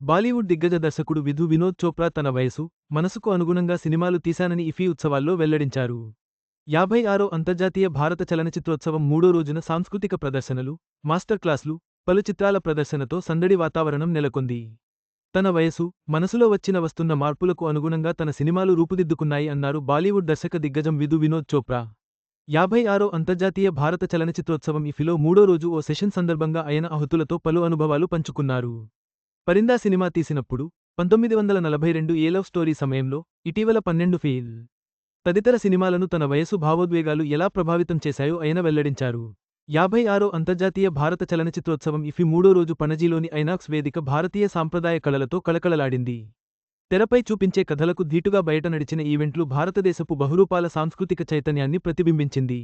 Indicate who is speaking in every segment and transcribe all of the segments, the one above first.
Speaker 1: బాలీవుడ్ దిగ్గజ దర్శకుడు విధు వినోద్ చోప్రా తన వయసు మనసుకు అనుగుణంగా సినిమాలు తీశానని ఇఫీ ఉత్సవాల్లో వెల్లడించారు. యాభై ఆరో అంతర్జాతీయ భారత చలనచిత్రోత్సవం మూడో రోజున సాంస్కృతిక ప్రదర్శనలు మాస్టర్ క్లాసులు పలు చిత్రాల ప్రదర్శనతో సందడి వాతావరణం నెలకొంది. తన వయసు మనసులో వచ్చిన వస్తున్న మార్పులకు అనుగుణంగా తన సినిమాలు రూపుదిద్దుకున్నాయి అన్నారు బాలీవుడ్ దర్శక దిగ్గజం విధు వినోద్ చోప్రా. యాభై ఆరో అంతర్జాతీయ భారత చలనచిత్రోత్సవం ఇఫిలో మూడో రోజు ఓ సెషన్ సందర్భంగా ఆయన అహుతులతో పలు అనుభవాలు పంచుకున్నారు. పరిందా సినిమా తీసినప్పుడు పంతొమ్మిది వందల నలభై రెండు ఏ లవ్ స్టోరీ సమయంలో ఇటీవల పన్నెండు ఫెయిల్ తదితర సినిమాలను తన వయసు భావోద్వేగాలు ఎలా ప్రభావితం చేశాయో ఆయన వెల్లడించారు. యాభై ఆరో అంతర్జాతీయ భారత చలనచిత్రోత్సవం ఇఫి మూడో రోజు పణజీలోని ఐనాక్స్ వేదిక భారతీయ సాంప్రదాయ కళలతో కళకళలాడింది. తెరపై చూపించే కథలకు ధీటుగా బయట నడిచిన ఈవెంట్లు భారతదేశపు బహురూపాల సాంస్కృతిక చైతన్యాన్ని ప్రతిబింబించింది.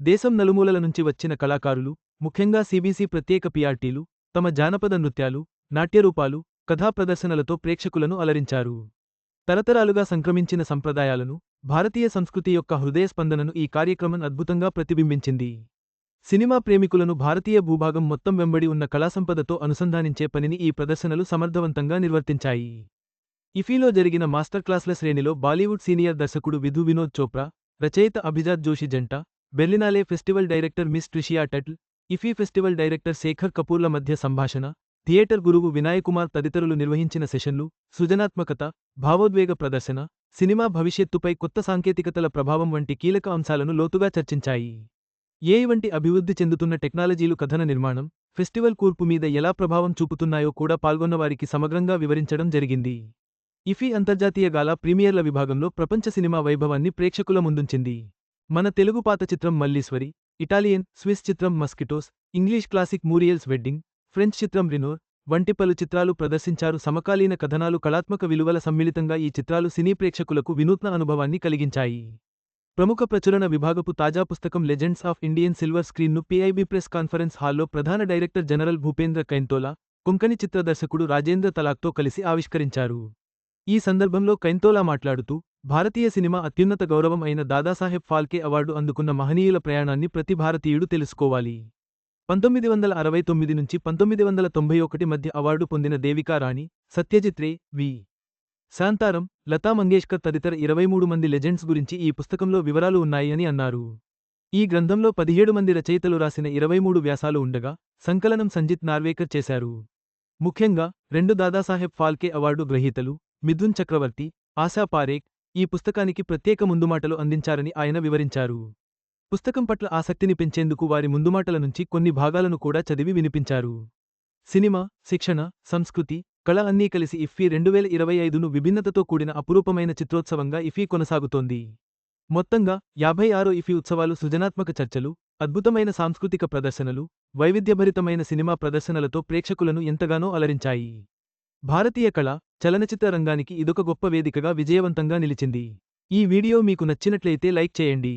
Speaker 1: దేశం నలుమూలల నుంచి వచ్చిన కళాకారులు ముఖ్యంగా సిబిసి ప్రత్యేక పిఆర్టీలు తమ జానపద నృత్యాలు నాట్యరూపాలు కథా ప్రదర్శనలతో ప్రేక్షకులను అలరించారు. తరతరాలుగా సంక్రమించిన సంప్రదాయాలను భారతీయ సంస్కృతి యొక్క హృదయ స్పందనను ఈ కార్యక్రమం అద్భుతంగా ప్రతిబింబించింది. సినిమా ప్రేమికులను భారతీయ భూభాగం మొత్తం వెంబడి ఉన్న కళాసంపదతో అనుసంధానించే పనిని ఈ ప్రదర్శనలు సమర్థవంతంగా నిర్వర్తించాయి. ఇఫీలో జరిగిన మాస్టర్ క్లాస్ల శ్రేణిలో బాలీవుడ్ సీనియర్ దర్శకుడు విధు వినోద్ చోప్రా రచయిత అభిజాత్ జోషి జంట Berlinale festival director miss Tricia Tuttle IFFI festival director Shekhar కపూర్ల మధ్య సంభాషణ థియేటర్ గురువు వినాయకుమార్ తదితరులు నిర్వహించిన సెషన్లు సృజనాత్మకత భావోద్వేగ ప్రదర్శన సినిమా భవిష్యత్తుపై కొత్త సాంకేతికతల ప్రభావం వంటి కీలక అంశాలను లోతుగా చర్చించాయి. ఏ వంటి అభివృద్ధి చెందుతున్న టెక్నాలజీలు కథన నిర్మాణం ఫెస్టివల్ కూర్పు మీద ఎలా ప్రభావం చూపుతున్నాయో కూడా పాల్గొన్నవారికి సమగ్రంగా వివరించడం జరిగింది. ఇఫీ అంతర్జాతీయ గాలా ప్రీమియర్ల విభాగంలో ప్రపంచ సినిమా వైభవాన్ని ప్రేక్షకుల ముందుంచింది. మన తెలుగు పాత చిత్రం మల్లీశ్వరి ఇటాలియన్ స్విస్ చిత్రం mosquitoes English classic Muriel's wedding French చిత్రం రినూర్ వంటి పలు చిత్రాలు ప్రదర్శించారు. సమకాలీన కథనాలు కళాత్మక విలువల సమ్మిళితంగా ఈ చిత్రాలు సినీ ప్రేక్షకులకు వినూత్న అనుభవాన్ని కలిగించాయి. ప్రముఖ ప్రచురణ విభాగపు తాజా పుస్తకం లెజెండ్స్ ఆఫ్ ఇండియన్ సిల్వర్ స్క్రీన్ను పీఐబీ ప్రెస్ కాన్ఫరెన్స్ హాల్లో ప్రధాన డైరెక్టర్ జనరల్ భూపేంద్ర కైంతోలా కొంకణి చిత్ర దర్శకుడు రాజేంద్ర తలాక్తో కలిసి ఆవిష్కరించారు. ఈ సందర్భంలో కైంతోలా మాట్లాడుతూ భారతీయ సినిమా అత్యున్నత గౌరవం అయిన దాదాసాహెబ్ ఫాల్కే అవార్డు అందుకున్న మహనీయుల ప్రయాణాన్ని ప్రతి భారతీయుడు తెలుసుకోవాలి. పంతొమ్మిది వందల అరవై తొమ్మిది నుంచి పంతొమ్మిది వందల తొంభై ఒకటి మధ్య అవార్డు పొందిన దేవికా రాణి సత్యజిత్ రే వి. శాంతారం లతా మంగేష్కర్ తదితర ఇరవై మూడు మంది లెజెండ్స్ గురించి ఈ పుస్తకంలో వివరాలు ఉన్నాయి అని అన్నారు. ఈ గ్రంథంలో పదిహేడు మంది రచయితలు రాసిన ఇరవై మూడు వ్యాసాలు ఉండగా సంకలనం సంజిత్ నార్వేకర్ చేశారు. ముఖ్యంగా రెండు దాదాసాహెబ్ ఫాల్కే అవార్డు గ్రహీతలు మిథున్ చక్రవర్తి ఆశా పారేక్ ఈ పుస్తకానికి ప్రత్యేక ముందుమాటలు అందించారని ఆయన వివరించారు. పుస్తకం పట్ల ఆసక్తిని పెంచేందుకు వారి ముందుమాటల నుంచి కొన్ని భాగాలను కూడా చదివి వినిపించారు. సినిమా శిక్షణ సంస్కృతి కళ అన్నీ కలిసి ఇఫ్ఫీ రెండువేల ఇరవై ఐదును విభిన్నతతో కూడిన అపురూపమైన చిత్రోత్సవంగా ఇఫీ కొనసాగుతోంది. మొత్తంగా యాభై ఆరో ఇఫీ ఉత్సవాలు సృజనాత్మక చర్చలు అద్భుతమైన సాంస్కృతిక ప్రదర్శనలు వైవిధ్యభరితమైన సినిమా ప్రదర్శనలతో ప్రేక్షకులను ఎంతగానో అలరించాయి. భారతీయ కళ చలనచిత్ర రంగానికి ఇదొక గొప్ప వేదికగా విజయవంతంగా నిలిచింది. ఈ వీడియో మీకు నచ్చినట్లయితే లైక్ చేయండి.